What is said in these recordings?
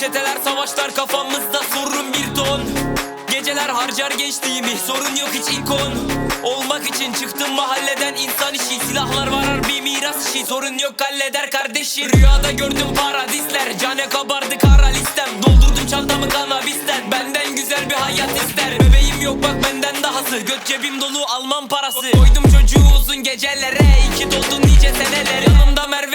çeteler savaşlar kafamızda sorun bir ton. Geceler harcar gençliğimi sorun yok hiç ikon. Olmak için çıktım mahalleden insan işi. Silahlar var harbi miras işi. Sorun yok halleder kardeşim. Rüyada gördüm paradisler. Cane kabardı kara listem. Doldurdum çantamı kanabisten. Benden güzel bir hayat ister. Bebeğim yok bak benden dahası. Göt cebim dolu almam parası. Koydum çocuğu uzun gecelere. İki doldu nice seneler. Yanımda Merve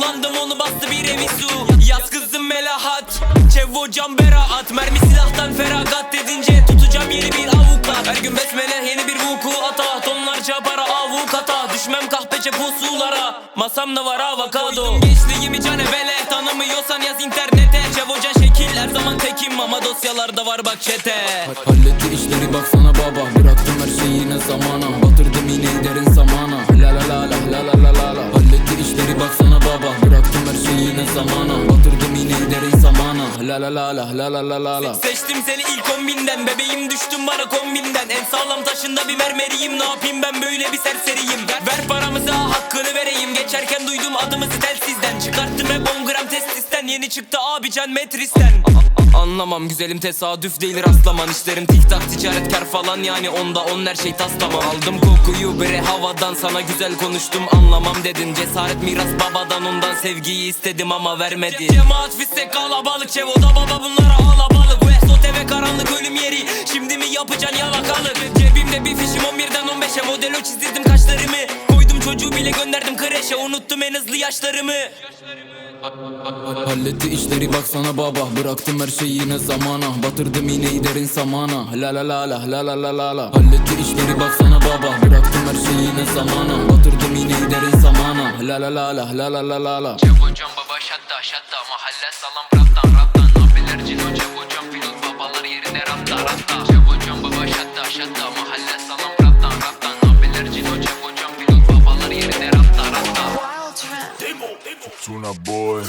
kullandım onu bastı bir emisu Yaz kızım melahat. Çevo cam beraat. Mermi silahtan feragat dedince tutacağım yeni bir avukat. Her gün besmele yeni bir vukuata Tonlarca para avukata. Düşmem kahpece pusulara Masamda var avokado. Koydum gençliğimi cane bele Tanımıyorsan yaz internete. Çevocan şekil her zaman tekim. Ama dosyalarda var bak çete. Halletti işleri baksana baba. Bıraktım her şeyi yine zamana. Batırdım iğneyi derin zamana zamana. Batırdım iğneyi derin zamana. La la la la la la la la la. Seçtim seni ilk kombinden. Bebeğim düştüm bana kombinden. En sağlam taşında bir mermeriyim. Ne yapayım ben? Böyle bir serseriyim Yeni çıktı abi can metristen Anlamam güzelim tesadüf değil rastlaman. İşlerim tik tak ticaret falan yani onda on her şey tas tamam Aldım kokuyu bre havadan sana güzel konuştum anlamam dedin. Cesaret miras babadan ondan sevgiyi istedim ama vermedi Cemaat fissek kalabalık Çevoda baba bunlara alabalık. West ve karanlık ölüm yeri. Şimdi mi yapacaksın yalakalık? Cebimde bir fişim 11'den 15'e Modelo çizdirdim kaşlarımı. Koydum çocuğu bile gönderdim kreşe. Unuttum en hızlı yaşlarımı Halletti işleri baksana baba. Bıraktım her şeyi yine zamana. Batırdım iğneyi derin samana. La la la la la la la la la. Halletti işleri baksana baba. Bıraktım her şeyi yine zamana. Batırdım iğneyi derin samana. La la la la la la la la la. Çevocan baba şatta şatta Mahalle salam raptan raptan Abiler cino çevocan pilot babalar yerine rapta rapta una boy.